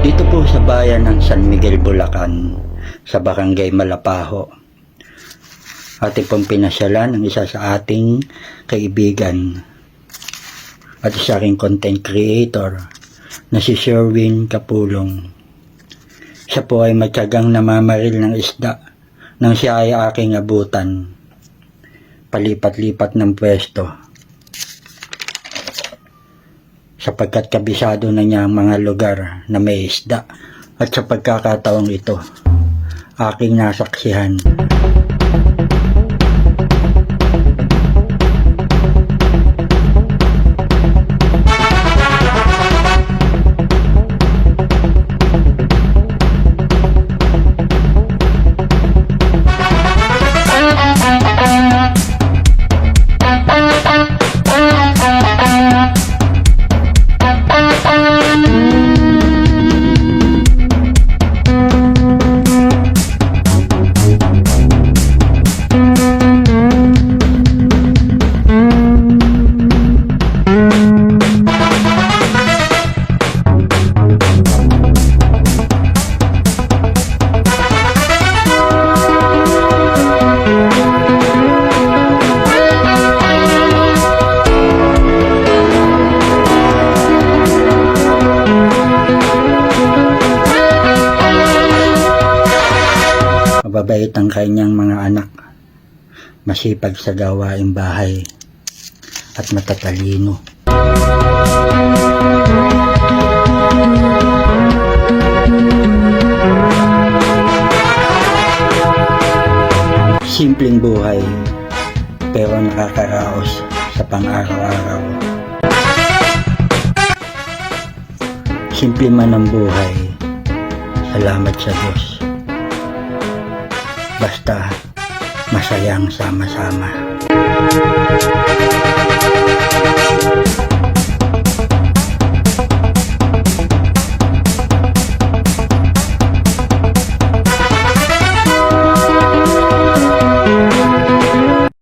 Dito po sa bayan ng San Miguel, Bulacan, sa Barangay Malapaho, ating pong pinasyalan ng isa sa ating kaibigan at isa ring content creator na si Sherwin Kapulong. Siya po ay matyagang namamaril ng isda nang siya ay aking abutan. Palipat-lipat ng pwesto. Sapagkat kabisado na niya ang mga lugar na may isda at sa pagkakataong ito, aking nasaksihan. Mababait ang kanyang mga anak. Masipag sa gawaing bahay at matatalino. Simpleng buhay pero nakakaraos sa pang-araw-araw. Simple man ang buhay, salamat sa Diyos. Basta masayang sama-sama.